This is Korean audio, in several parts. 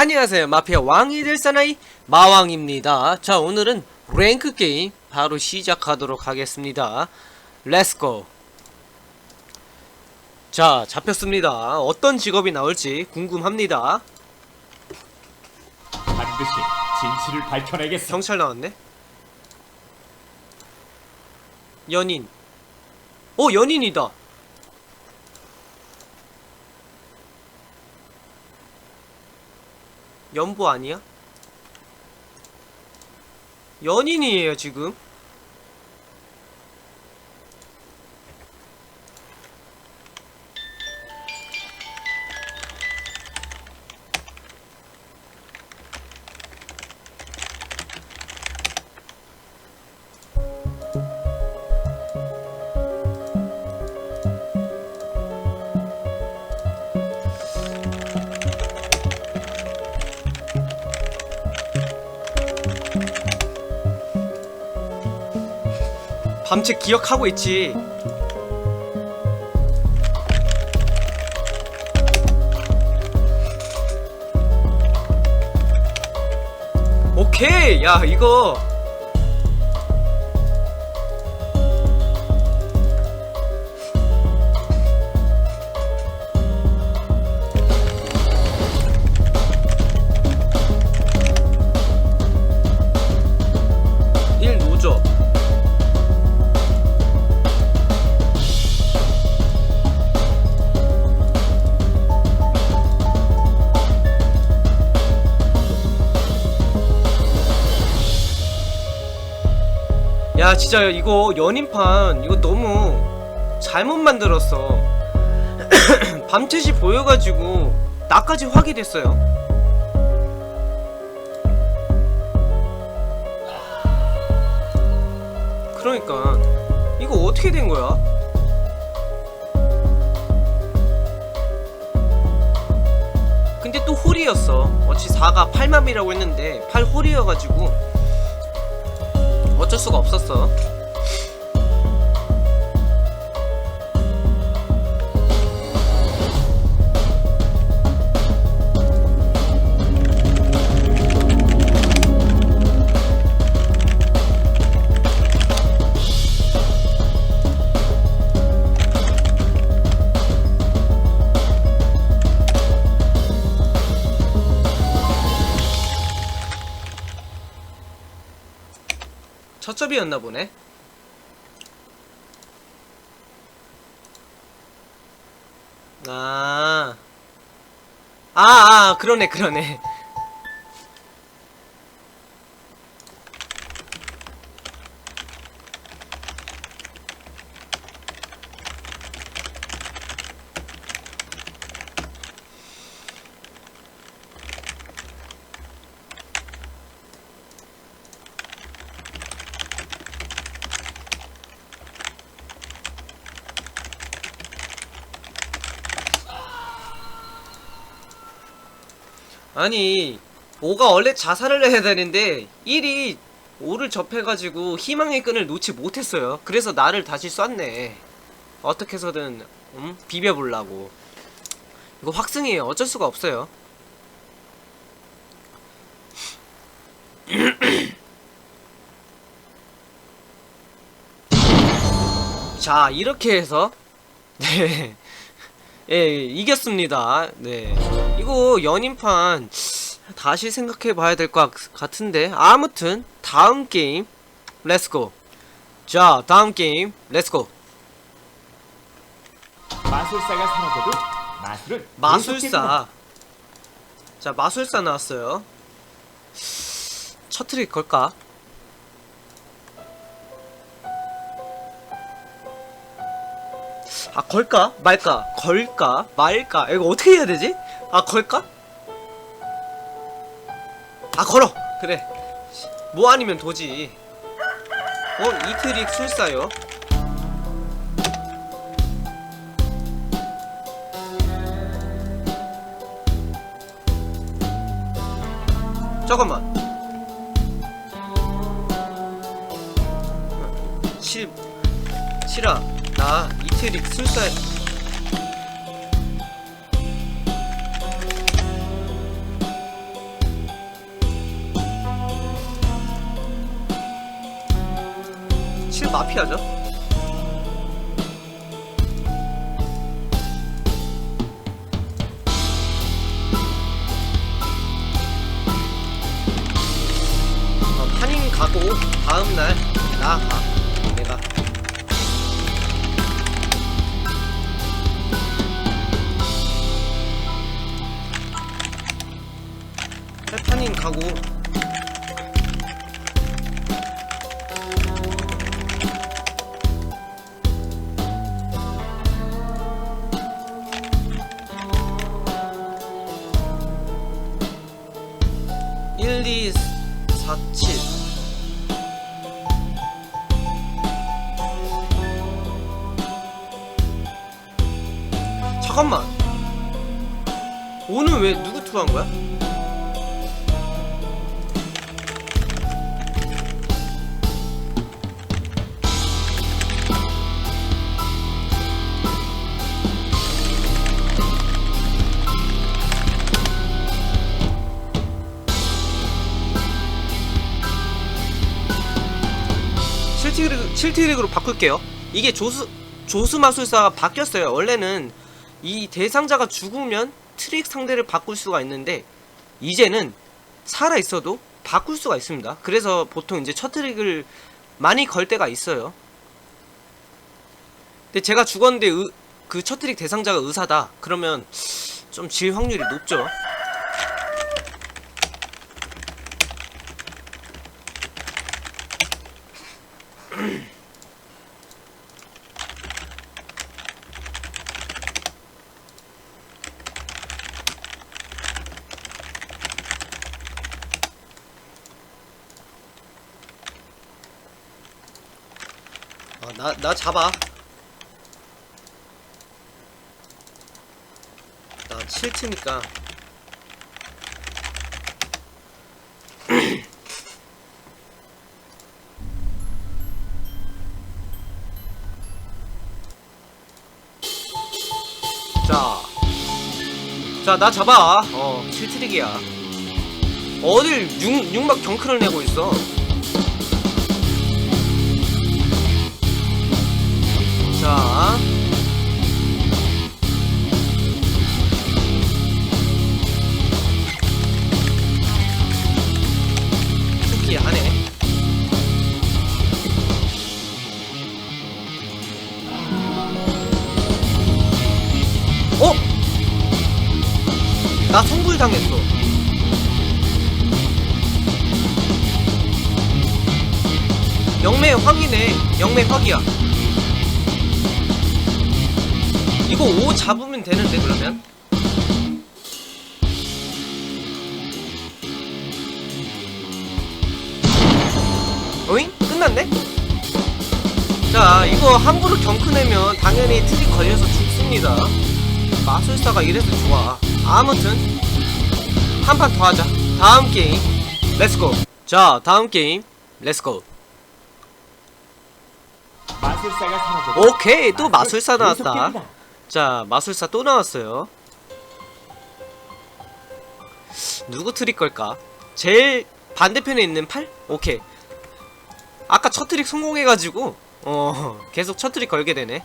안녕하세요. 마피아 왕이 될 사나이 마왕입니다. 자 오늘은 랭크 게임 바로 시작하도록 하겠습니다. 렛츠고 자 잡혔습니다. 어떤 직업이 나올지 궁금합니다. 반드시 진실을 밝혀내겠어. 경찰 나왔네. 연인. 오 연인이다 연보 아니야? 연인이에요 지금 밤새 기억하고 있지. 오케이. 야 이거 야 진짜 이거 연인판 이거 너무 잘못 만들었어. 밤채시 보여가지고 나까지 확이 됐어요. 그러니까 이거 어떻게 된 거야? 근데 또 홀이었어. 어찌 4가 8맘이라고 했는데 8홀이어가지고 어쩔 수가 없었어. 첫접이었나 보네. 아. 아, 아, 그러네, 그러네. 아니, 5가 원래 자살을 해야 되는데, 1이 5를 접해가지고 희망의 끈을 놓지 못했어요. 그래서 나를 다시 쐈네. 어떻게 해서든, 음? 비벼보려고. 이거 확승이에요. 어쩔 수가 없어요. 자, 이렇게 해서, 네. 예, 이겼습니다. 네. 이거 연인판 다시 생각해 봐야 될 것 같은데. 아무튼, 다음 게임, 렛츠고. 자, 다음 게임, 렛츠고. 마술사가 사라져도 마술은 마술사. 자, 마술사 나왔어요. 첫 트릭 걸까? 아, 걸까? 말까? 걸까? 말까? 이거 어떻게 해야 되지? 아, 걸까? 아, 걸어! 그래. 뭐 아니면 도지. 어, 이 트릭 술사요. 잠깐만. 실 실아 나 이태리 술사에 마피아죠. 어, 판인 가고 다음 날 나 가. 내가. 판인 가고 오늘 왜 누구 투한 거야? 실티릭, 실티릭으로 바꿀게요. 이게 조수, 조수 마술사가 바뀌었어요. 원래는 이 대상자가 죽으면 트릭 상대를 바꿀 수가 있는데, 이제는 살아있어도 바꿀 수가 있습니다. 그래서 보통 이제 첫 트릭을 많이 걸 때가 있어요. 근데 제가 죽었는데 그 첫 트릭 대상자가 의사다. 그러면 좀 질 확률이 높죠. 아, 나, 나 잡아. 나 7트니까. 자. 자, 나 잡아. 어, 7트릭이야. 어딜 6, 6막 경크를 내고 있어. 당했어. 영매 확이네. 영매 확이야. 이거 5 잡으면 되는데 그러면? 어잉? 끝났네? 자 이거 함부로 경크 내면 당연히 트릭 걸려서 죽습니다 마술사가 이래서 좋아 아무튼 한 판 더 하자 다음 게임 렛츠고 자 다음 게임 렛츠고 마술사가 오케이 또 마술사 나왔다. 자, 마술사 또 나왔어요. 누구 트릭 걸까? 제일 반대편에 있는 팔? 오케이. 아까 첫 트릭 성공해가지고, 어, 계속 첫 트릭 걸게 되네.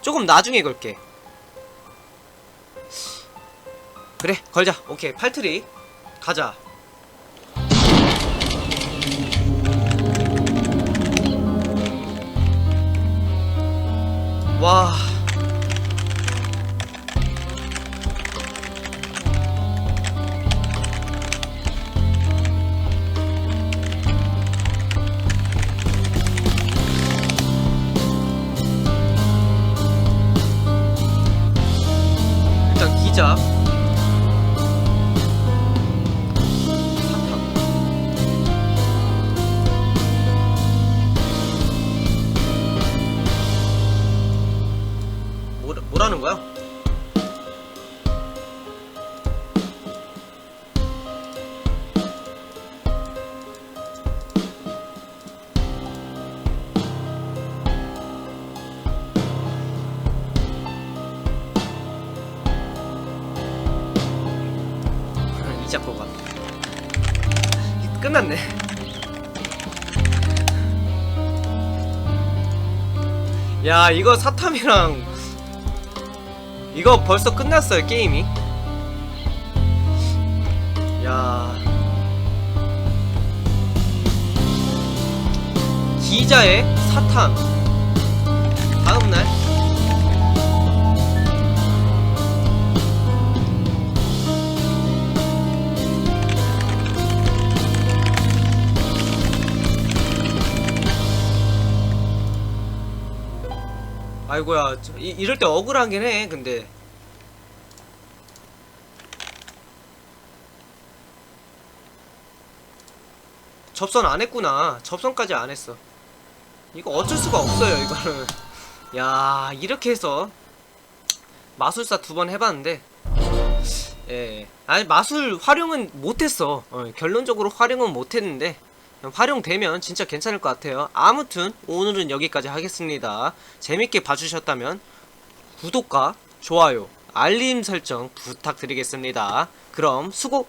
조금 나중에 걸게. 그래, 걸자. 오케이, 팔 트릭. 가자. 와. 끝났네. 야 이거 사탐이랑 이거 벌써 끝났어요 게임이? 야. 기자의 사탐. 다음 날 아이고야 저- 이, 이럴 때 억울하긴 해 근데. 접선 안 했구나. 접선까지 안 했어. 이거 어쩔 수가 없어요 이거는 야 이렇게 해서 마술사 두 번 해봤는데. 예. 아니 마술 활용은 못했어. 어, 결론적으로 활용은 못했는데 활용되면 진짜 괜찮을 것 같아요. 아무튼 오늘은 여기까지 하겠습니다. 재밌게 봐주셨다면 구독과 좋아요 알림 설정 부탁드리겠습니다. 그럼 수고